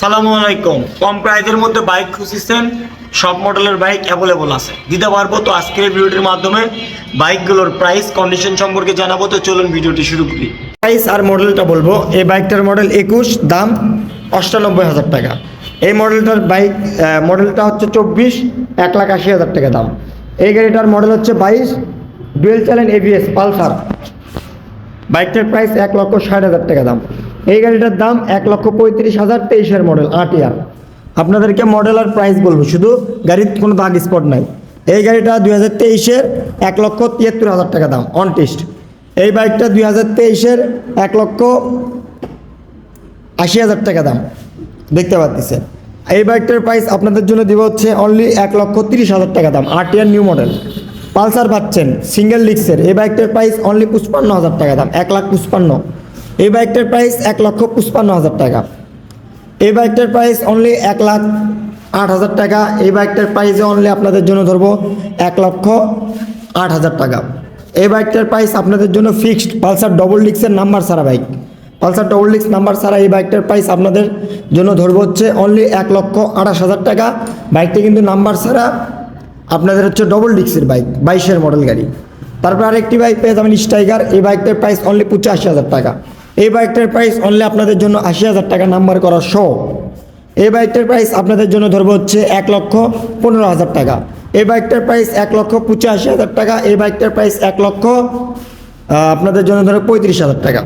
সালামু আলাইকুম। কম প্রাইজের মধ্যে বাইক খুঁজছেন সব মডেলের বাইক অ্যাভেলেবল আছে। দিতে পারব তো আজকের ভিডিওটির মাধ্যমে। বাইকগুলোর প্রাইস কন্ডিশন সম্পর্কে জানাব, তো চলুন ভিডিওটি শুরু করি। প্রাইস আর মডেলটা বলব। এই বাইকটার মডেল একুশ, দাম অষ্টানব্বই হাজার টাকা। এই মডেলটার বাইক মডেলটা হচ্ছে চব্বিশ, এক লাখ আশি হাজার টাকা দাম। এই গাড়িটার মডেল হচ্ছে বাইশ ডুয়েল চ্যানেল এবিএস পালসার। বাইকটার প্রাইস এক লক্ষ ষাট হাজার টাকা দাম। এই গাড়িটার দাম এক লক্ষ পঁয়ত্রিশ হাজার তেইশের মডেল আট ইয়ার আপনাদেরকে মডেল আর প্রাইস বলব, শুধু গাড়ির কোনো দাগ স্পট নাই। এই গাড়িটা দুই হাজার তেইশের এক লক্ষ তিয়াত্তর হাজার টাকা দাম অন টেস্ট এই বাইকটা দুই হাজার তেইশের এক লক্ষ আশি হাজার টাকা দাম, দেখতে পাচ্ছেন এই বাইকটার প্রাইস আপনাদের জন্য দিব হচ্ছে অনলি এক লক্ষ তিরিশ হাজার টাকা দাম, আট ইয়ার নিউ মডেল পালসার পাচ্ছেন সিঙ্গেল ডিক্সের এই বাইকটার প্রাইস অনলি পুষ্পান্ন হাজার টাকা দাম, এক লাখ পুষ্পান্ন এই বাইকটার প্রাইস এক লক্ষ পুষ্পান্ন হাজার টাকা। এই বাইকটার প্রাইস অনলি এক লাখ আট হাজার টাকা। এই বাইকটার প্রাইসে অনলি আপনাদের জন্য ধরবো এক লক্ষ আট হাজার টাকা। এই বাইকটার প্রাইস আপনাদের জন্য ফিক্সড পালসার ডবল ডিক্সের নাম্বার সারা বাইক। পালসার ডবল ডিক্স নাম্বার ছাড়া এই বাইকটার প্রাইস আপনাদের জন্য ধরবো হচ্ছে অনলি এক লক্ষ আঠাশ হাজার টাকা। বাইকটা কিন্তু নাম্বার ছাড়া আপনাদের হচ্ছে ডবল ডিক্সের বাইক, বাইশের মডেল গাড়ি। তারপর আরেকটি বাইক পেয়ে যাবেন স্ট্রাইকার এই বাইকটার প্রাইস অনলি পঁচাশি হাজার টাকা। এই বাইকটার প্রাইস অনলি আপনাদের জন্য আশি হাজার টাকা নাম্বার করা শো এই বাইকটার প্রাইস আপনাদের জন্য ধরবো হচ্ছে এক লক্ষ পনেরো হাজার টাকা। এই বাইকটার প্রাইস এক লক্ষ পঁচাশি হাজার টাকা, এই বাইকটার প্রাইস এক লক্ষ আপনাদের জন্য ধরো পঁয়ত্রিশ হাজার টাকা।